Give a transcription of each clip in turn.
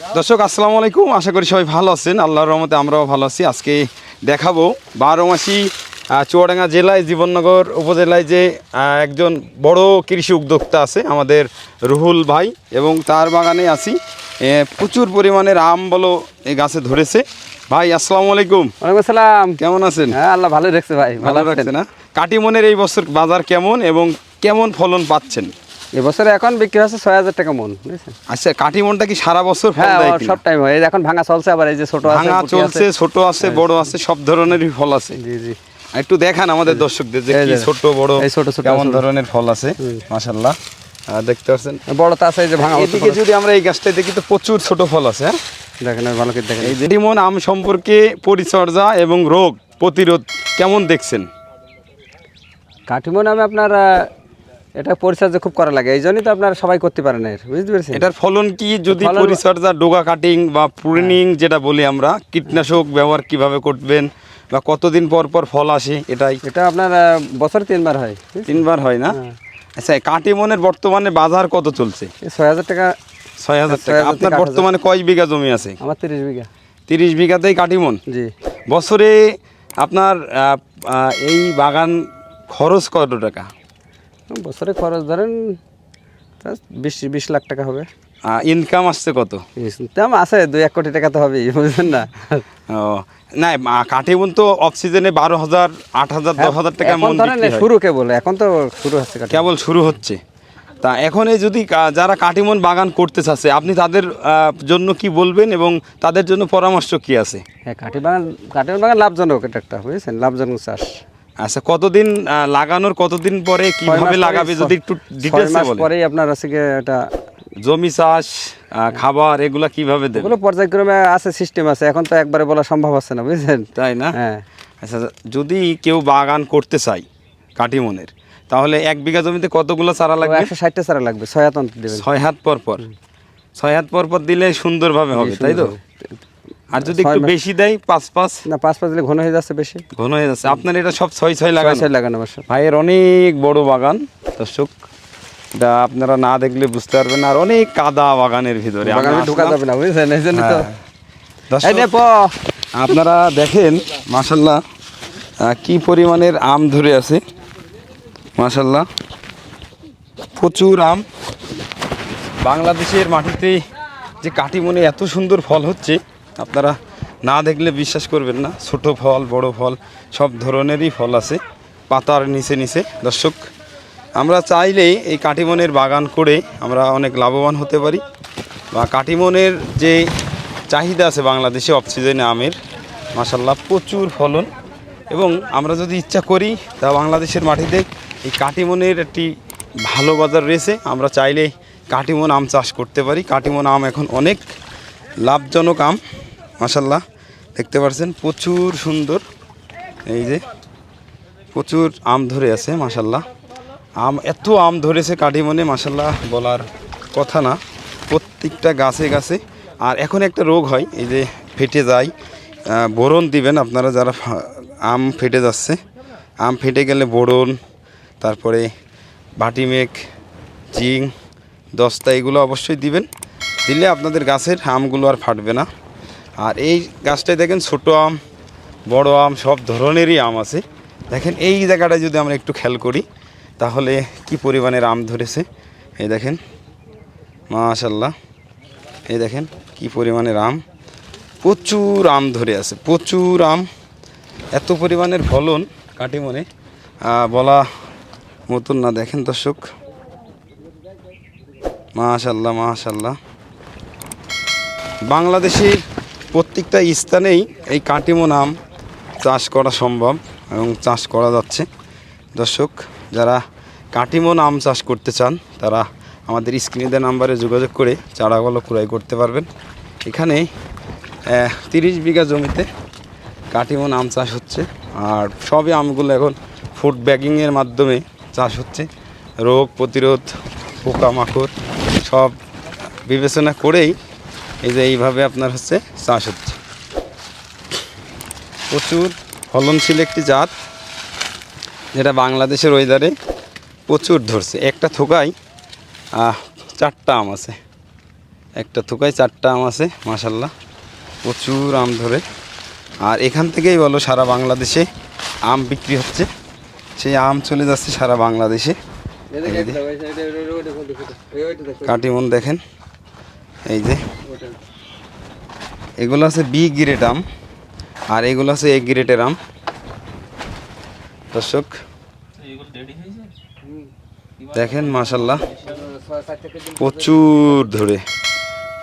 দর্শক আসসালামু আলাইকুম। আশা করি সবাই ভালো আছেন। আল্লাহর রহমতে আমরাও ভালো আছি। আজকে দেখাবো বারো মাসি চুয়াডাঙ্গা জেলায় জীবননগর উপজেলায় যে একজন বড় কৃষি উদ্যোক্তা আছে আমাদের রুহুল ভাই এবং তার বাগানে আছি। প্রচুর পরিমাণের আম বলো এই গাছে ধরেছে। ভাই আসসালামু আলাইকুম। ওয়ালাইকুম আসসালাম। কেমন আছেন? হ্যাঁ আল্লাহ ভালো রাখছে ভাই। ভালো? রাখছে না? কাটিমনের এই বছর বাজার কেমন এবং কেমন ফলন পাচ্ছেন? এবছরে এখন বিক্রি হচ্ছে ছয় হাজার টাকা মন বুঝছেন? আচ্ছা কাটিমনটা কি সারা বছর হ্যাঁ? সব টাইম হয়। এখন ভাঙা চলছে আবার এই যে ছোট ভাঙা চলছে ছোট আছে বড় আছে সব ধরনেরই ফল আছে। জি জি। একটু দেখান আমাদের দর্শকদের যে কি ছোট বড় এই ছোট ছোট কেমন ধরনের ফল আছে দেখতে পাচ্ছেন? বড় তো আছে এই যে ভাঙা এদিকে যদি আমরা এই গাছটায় দেখি তো প্রচুর ছোট ফল আছে হ্যাঁ? দেখেন ভালো করে দেখেন। এই যে ডিমন আম সম্পর্কে পরিচর্যা এবং রোগ প্রতিরোধ কেমন দেখছেন? কাঠিমন আমি আপনার এটা পরিচর্যা খুব করা লাগে এই জন্যই তো আপনার সবাই করতে পারে না এর, বুঝতে পেরেছেন? এটার ফলন কি? যদি পরিচর্যা ডোগা কাটিং বা প্রুনিং যেটা বলি আমরা কীটনাশক ব্যবহার কীভাবে করবেন বা কতদিন পর পর ফল আসে এটাই। এটা আপনার বছরে তিনবার হয় তিনবার হয় না? হ্যাঁ। আচ্ছা কাটিমনের বর্তমানে বাজার কত চলছে? ছয় হাজার টাকা ছয় হাজার টাকা। আপনার বর্তমানে কয় বিঘা জমি আছে? আমার তিরিশ বিঘা। তিরিশ বিঘাতেই কাটিমন জি। বছরে আপনার এই বাগান খরচ কত টাকা? বছরে খরচ ধরেন বিশ বিশ লাখ টাকা হবে। ইনকাম আসছে কত? ইনকাম আছে দুই এক কোটি টাকা তো হবেই বুঝলেন না? ও, না কাটিমন তো অফ সিজনে বারো হাজার আট হাজার দশ হাজার টাকা মন ধরেন শুরু কেবল এখন তো শুরু হচ্ছে কেবল শুরু হচ্ছে। তা এখন এই যদি যারা কাটিমন বাগান করতে চাচ্ছে আপনি তাদের জন্য কি বলবেন এবং তাদের জন্য পরামর্শ কি আছে? হ্যাঁ কাঠি বাগান কাঠি বাগান লাভজনক এটা একটা বুঝেছেন? লাভজনক চাষ। আচ্ছা কতদিন লাগানোর কতদিন পরে কীভাবে লাগাবে যদি একটু মাস বলেন। পরেই আপনার আছে এটা জমি চাষ আহ, খাবার এগুলা কীভাবে দেবে? ওগুলো পর্যায়ক্রমে আছে সিস্টেম আছে এখন তো একবারে বলা সম্ভব হচ্ছে না বুঝছেন তাই না? হ্যাঁ। আচ্ছা যদি কেউ বাগান করতে চায় কাটিমনের তাহলে এক বিঘা জমিতে কতগুলো চারা লাগবে? একশো ষাটটা চারা লাগবে ছয় হাত অন্তর দেবেন। ছয় হাত পর পর। ছয় হাত পর পর দিলে সুন্দরভাবে হবে তাই তো? আর যদি একটু বেশি দেয় পাঁচ পাঁচ? না পাঁচ পাঁচ দিলে ঘন হয়ে যাচ্ছে বেশি। ঘন হয়ে যাচ্ছে। আপনার এটা সব ছয় ছয় লাগানো? ছয় লাগানো অবশ্য ভাইয়ের অনেক বড় বাগান দর্শক। এটা আপনারা না দেখলে বুঝতে পারবেন আর অনেক কাদা বাগানের ভিতরে। বাগানে ঢোকা যাবে না বুঝছেন? এই জন্য তো হ্যাঁ। আপনারা দেখেন মাশাল্লাহ আহ, কি পরিমাণের আম ধরে আছে। মাশাল্লাহ প্রচুর আম। বাংলাদেশের মাটিতে যে কাটিমনে এত সুন্দর ফল হচ্ছে আপনারা না দেখলে বিশ্বাস করবেন না, ছোট ফল, বড় ফল, সব ধরনেরই ফল আছে, পাতার নিচে নিচে। দর্শক, আমরা চাইলে এই কাটিমনের বাগান করে আমরা অনেক লাভবান হতে পারি। বা কাটিমনের যে চাহিদা আছে বাংলাদেশে অক্সিজেনে আমের মাসাল্লাহ প্রচুর ফলন। এবং আমরা যদি ইচ্ছা করি, তা বাংলাদেশের মাটিতে এই কাটিমনের একটি ভালো বাজার রয়েছে, আমরা চাইলে কাটিমন আম চাষ করতে পারি। কাটিমন আম এখন অনেক লাভজনক আম। মাসাল্লাহ দেখতে পাচ্ছেন প্রচুর সুন্দর, এই যে প্রচুর আম ধরে আছে মাসাল্লাহ আম, এত আম ধরেছে কাটিমনে মাসাল্লাহ বলার কথা না, প্রত্যেকটা গাছে গাছে। আর এখন একটা রোগ হয়, এই যে ফেটে যায় বোরন দিবেন আপনারা যারা আম ফেটে যাচ্ছে। আম ফেটে গেলে বোরন, তারপরে বাটিমেক জিং, দস্তা, এগুলো অবশ্যই দিবেন। দিলে আপনাদের গাছের আমগুলো আর ফাটবে না। আর এই গাছটায় দেখেন ছোট আম, বড় আম, সব ধরনেরই আম আছে। দেখেন, এই জায়গাটায় যদি আমরা একটু খেয়াল করি, তাহলে কি পরিমাণের আম ধরেছে? এই দেখেন মাশাল্লাহ এই দেখেন, কি পরিমাণের আম। প্রচুর আম ধরে আছে, প্রচুর আম। এত পরিমাণের ফলন কাটিমনে বলা মতন না। দেখেন দর্শক মাশাল্লাহ মাশাল্লাহ বাংলাদেশের প্রত্যেকটা স্থানেই এই কাটিমন আম চাষ করা সম্ভব এবং চাষ করা যাচ্ছে। দর্শক, যারা কাটিমন আম চাষ করতে চান, তারা আমাদের স্ক্রিনে নাম্বারে যোগাযোগ করে চারাগুলো ক্রয় করতে পারবেন। এখানে তিরিশ বিঘা জমিতে কাটিমন আম চাষ হচ্ছে। আর সবই আমগুলো এখন ফুড ব্যাগিংয়ের মাধ্যমে চাষ হচ্ছে। রোগ প্রতিরোধ, পোকামাকড় সব বিবেচনা করেই এই যে এইভাবে আপনার হচ্ছে চাষ হচ্ছে প্রচুর ফলনশীল একটি জাত যেটা বাংলাদেশের ওয়েদারে প্রচুর ধরছে একটা থোকায় চারটা আম আছে একটা থোকায় চারটা আম আছে মাসাল্লাহ প্রচুর আম ধরে আর এখান থেকেই বলো সারা বাংলাদেশে আম বিক্রি হচ্ছে সেই আম চলে যাচ্ছে সারা বাংলাদেশে কাটিমন দেখেন এই যে। এগুলো আছে বি গ্রেড আম আর এগুলো আছে এ গ্রেডের আম। দর্শক দেখেন মাসাল্লাহ প্রচুর ধরে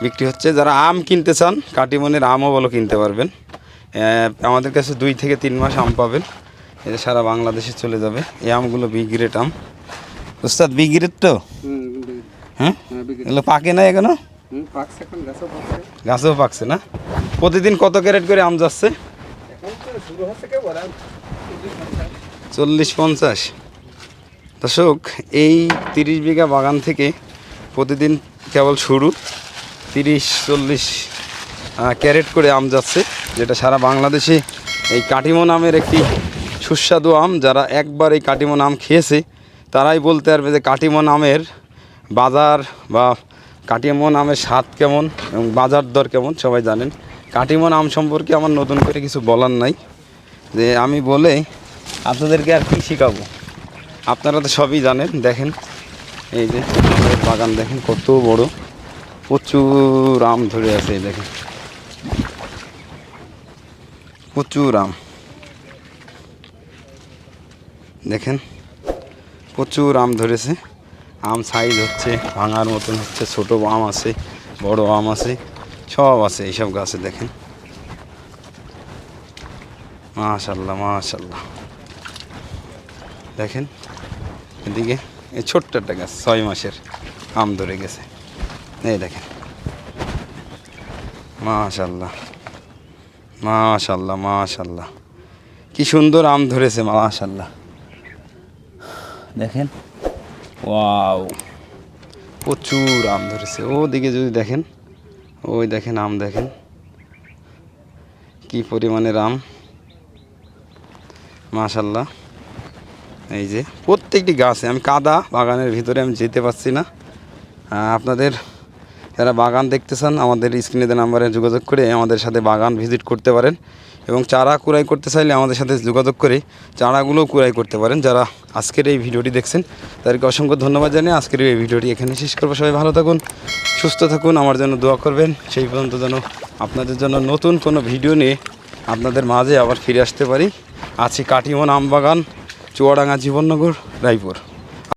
বিক্রি হচ্ছে। যারা আম কিনতে চান কাটিমনের আমও বলো কিনতে পারবেন। আমাদের কাছে দুই থেকে তিন মাস আম পাবেন। এটা সারা বাংলাদেশে চলে যাবে এই আমগুলো বি গ্রেড আম। উস্তাদ বি গ্রেড তো? হ্যাঁ? এগুলো পাকে না এখনও? গাছেও পাকছে না? প্রতিদিন কত ক্যারেট করে আম যাচ্ছে? চল্লিশ পঞ্চাশ। দর্শক এই তিরিশ বিঘা বাগান থেকে প্রতিদিন কেবল শুরু তিরিশ চল্লিশ ক্যারেট করে আম যাচ্ছে যেটা সারা বাংলাদেশে এই কাটিমন আমের একটি সুস্বাদু আম। যারা একবার এই কাটিমন আম খেয়েছে তারাই বলতে পারবে যে কাটিমন আমের বাজার বা কাটিমন আমের স্বাদ কেমন এবং বাজার দর কেমন, সবাই জানেন। কাটিমন আম সম্পর্কে আমার নতুন করে কিছু বলার নাই। যে আমি বলে আপনাদেরকে আর কী শেখাবো? আপনারা তো সবই জানেন, দেখেন। এই যে আমাদের বাগান, দেখেন কত বড়। প্রচুর আম ধরে আছে, এই দেখেন। প্রচুর আম। দেখেন, প্রচুর আম ধরেছে। আম সাইজ হচ্ছে, ভাঙার মতন হচ্ছে, ছোট আম আছে, বড় আম আছে, সব আছে এইসব গাছে দেখেন। মাশাল্লাহ মাশাল্লাহ দেখেন, এদিকে এই ছোট্ট একটা গাছ, ছয় মাসের আম ধরে গেছে। এই দেখেন। মাশাল্লাহ মাশাল্লাহ মাশাল্লাহ কি সুন্দর আম ধরেছে মাশাল্লাহ দেখেন ওয়াও প্রচুর আম ধরেছে। ওদিকে যদি দেখেন, ওই দেখেন আম দেখেন, কি পরিমাণের আম। মাশাল্লাহ এই যে প্রত্যেকটি গাছে, আমি কাদা বাগানের ভিতরে আমি যেতে পারছি না। আপনাদের যারা বাগান দেখতে চান, আমাদের স্ক্রিনে নাম্বারে যোগাযোগ করে আমাদের সাথে বাগান ভিজিট করতে পারেন। এবং চারা কুড়াই করতে চাইলে আমাদের সাথে যোগাযোগ করে চারাগুলোও কুড়াই করতে পারেন। যারা আজকের এই ভিডিওটি দেখছেন, তাদেরকে অসংখ্য ধন্যবাদ জানিয়ে আজকের এই ভিডিওটি এখানে শেষ করব। সবাই ভালো থাকুন, সুস্থ থাকুন, আমার জন্য দোয়া করবেন। সেই পর্যন্ত যেন আপনাদের জন্য নতুন কোনো ভিডিও নিয়ে আপনাদের মাঝে আবার ফিরে আসতে পারি। আছি কাটিমন আমবাগান, চুয়াডাঙ্গা জীবননগর, রায়পুর।